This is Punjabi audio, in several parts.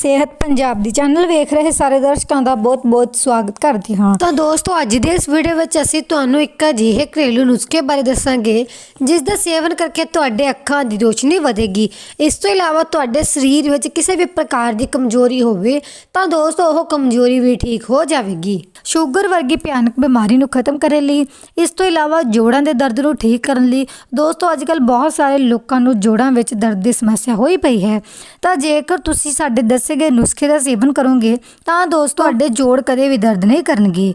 ਸਿਹਤ ਪੰਜਾਬ ਦੀ ਚੈਨਲ ਵੇਖ ਰਹੇ ਸਾਰੇ ਦਰਸ਼ਕਾਂ ਦਾ ਬਹੁਤ-ਬਹੁਤ ਸਵਾਗਤ ਕਰਦੇ ਹਾਂ। ਤਾਂ ਦੋਸਤੋ, ਅੱਜ ਦੇ ਇਸ ਵੀਡੀਓ ਵਿੱਚ ਅਸੀਂ ਤੁਹਾਨੂੰ ਇੱਕ ਅਜਿਹੇ ਘਰੇਲੂ ਨੁਸਖੇ ਬਾਰੇ ਦੱਸਾਂਗੇ, ਜਿਸ ਦਾ ਸੇਵਨ ਕਰਕੇ ਤੁਹਾਡੇ ਅੱਖਾਂ ਦੀ ਰੋਸ਼ਨੀ ਵਧੇਗੀ। ਇਸ ਤੋਂ ਇਲਾਵਾ ਤੁਹਾਡੇ ਸਰੀਰ ਵਿੱਚ ਕਿਸੇ ਵੀ ਪ੍ਰਕਾਰ ਦੀ ਕਮਜ਼ੋਰੀ ਹੋਵੇ, ਤਾਂ ਦੋਸਤੋ, ਉਹ ਕਮਜ਼ੋਰੀ ਵੀ ਠੀਕ ਹੋ ਜਾਵੇਗੀ। ਸ਼ੂਗਰ ਵਰਗੀ ਭਿਆਨਕ ਬਿਮਾਰੀ ਨੂੰ ਖਤਮ ਕਰਨ ਲਈ, ਇਸ ਤੋਂ ਇਲਾਵਾ ਜੋੜਾਂ ਦੇ ਦਰਦ ਨੂੰ ਠੀਕ ਕਰਨ ਲਈ, ਦੋਸਤੋ ਅੱਜਕੱਲ ਬਹੁਤ ਸਾਰੇ ਲੋਕਾਂ ਨੂੰ ਜੋੜਾਂ ਵਿੱਚ ਦਰਦ ਦੀ ਸਮੱਸਿਆ ਹੋਈ ਪਈ ਹੈ। ਤਾਂ ਜੇਕਰ ਤੁਸੀਂ ਸਾਡੇ ਦੱਸੇ ਗਏ ਨੁਸਖੇ ਦਾ ਸੇਵਨ ਕਰੋਗੇ ਤਾਂ ਦੋਸਤੋ ਤੁਹਾਡੇ ਜੋੜ ਕਦੇ ਵੀ ਦਰਦ ਨਹੀਂ ਕਰਨਗੇ।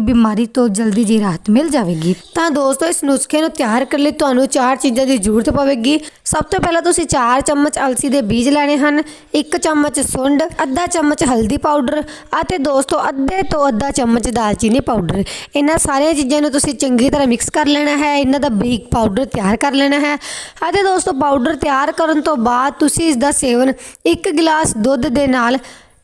ਬਿਮਾਰੀ ਤੋਂ ਜਲਦੀ ਜੀ ਰਾਹਤ ਮਿਲ ਜਾਵੇਗੀ। ਤਾਂ ਦੋਸਤੋ, ਇਸ ਨੁਸਖੇ ਨੂੰ ਤਿਆਰ ਕਰਨ ਲਈ ਤੁਹਾਨੂੰ ਚਾਰ ਚੀਜ਼ਾਂ ਦੀ ਜ਼ਰੂਰਤ ਪਵੇਗੀ। ਸਭ ਤੋਂ ਪਹਿਲਾਂ ਤੁਸੀਂ 4 ਚਮਚ ਅਲਸੀ ਦੇ ਬੀਜ ਲੈਣੇ ਹਨ 1 ਚਮਚ ਸੁੰਡ, ਅੱਧਾ ਚਮਚ ਹਲਦੀ ਪਾਊਡਰ ਅਤੇ ਦੋਸਤੋ, ਅੱਧੇ ਤੋਂ ਅੱਧਾ ਚਮਚ ਦਾਲਚੀਨੀ ਪਾਊਡਰ। ਇਹਨਾਂ ਸਾਰੀਆਂ ਚੀਜ਼ਾਂ ਨੂੰ ਤੁਸੀਂ ਚੰਗੀ ਤਰ੍ਹਾਂ ਮਿਕਸ ਕਰ ਲੈਣਾ ਹੈ, ਇਹਨਾਂ ਦਾ ਬਰੀਕ ਪਾਊਡਰ ਤਿਆਰ ਕਰ ਲੈਣਾ ਹੈ। ਅਤੇ ਦੋਸਤੋ, ਪਾਊਡਰ ਤਿਆਰ ਕਰਨ ਤੋਂ ਬਾਅਦ ਤੁਸੀਂ ਇਸ ਦਾ ਸੇਵਨ 1 ਗਿਲਾਸ ਦੁੱਧ ਦੇ ਨਾਲ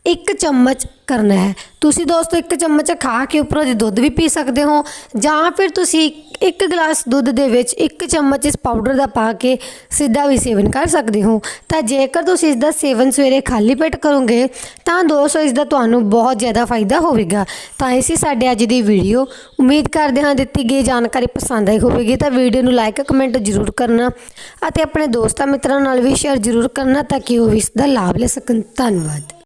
ਇੱਕ ਚਮਚ ਕਰਨਾ ਹੈ। ਤੁਸੀਂ ਦੋਸਤੋ, ਇੱਕ ਚਮਚ ਖਾ ਕੇ ਉੱਪਰੋਂ ਦੀ ਦੁੱਧ ਵੀ ਪੀ ਸਕਦੇ ਹੋ, ਜਾਂ ਫਿਰ ਤੁਸੀਂ ਇੱਕ ਗਲਾਸ ਦੁੱਧ ਦੇ ਵਿੱਚ ਇੱਕ ਚਮਚ ਇਸ ਪਾਊਡਰ ਦਾ ਪਾ ਕੇ ਸਿੱਧਾ ਵੀ ਸੇਵਨ ਕਰ ਸਕਦੇ ਹੋ। ਤਾਂ ਜੇਕਰ ਤੁਸੀਂ ਇਸ ਦਾ ਸੇਵਨ ਸਵੇਰੇ ਖਾਲੀ ਪੇਟ ਕਰੋਗੇ, ਤਾਂ ਦੋਸਤੋ ਇਸ ਦਾ ਤੁਹਾਨੂੰ ਬਹੁਤ ਜ਼ਿਆਦਾ ਫਾਇਦਾ ਹੋਵੇਗਾ। ਤਾਂ ਇਹ ਸਾਡੇ ਅੱਜ ਦੀ ਵੀਡੀਓ। ਉਮੀਦ ਕਰਦੇ ਹਾਂ ਦਿੱਤੀ ਗਈ ਜਾਣਕਾਰੀ ਪਸੰਦ ਆਈ ਹੋਵੇਗੀ, ਤਾਂ ਵੀਡੀਓ ਨੂੰ ਲਾਈਕ ਕਮੈਂਟ ਜ਼ਰੂਰ ਕਰਨਾ ਅਤੇ ਆਪਣੇ ਦੋਸਤਾਂ ਮਿੱਤਰਾਂ ਨਾਲ ਵੀ ਸ਼ੇਅਰ ਜ਼ਰੂਰ ਕਰਨਾ ਤਾਂ ਕਿ ਉਹ ਵੀ ਇਸ ਦਾ ਲਾਭ ਲੈ ਸਕਣ। ਧੰਨਵਾਦ।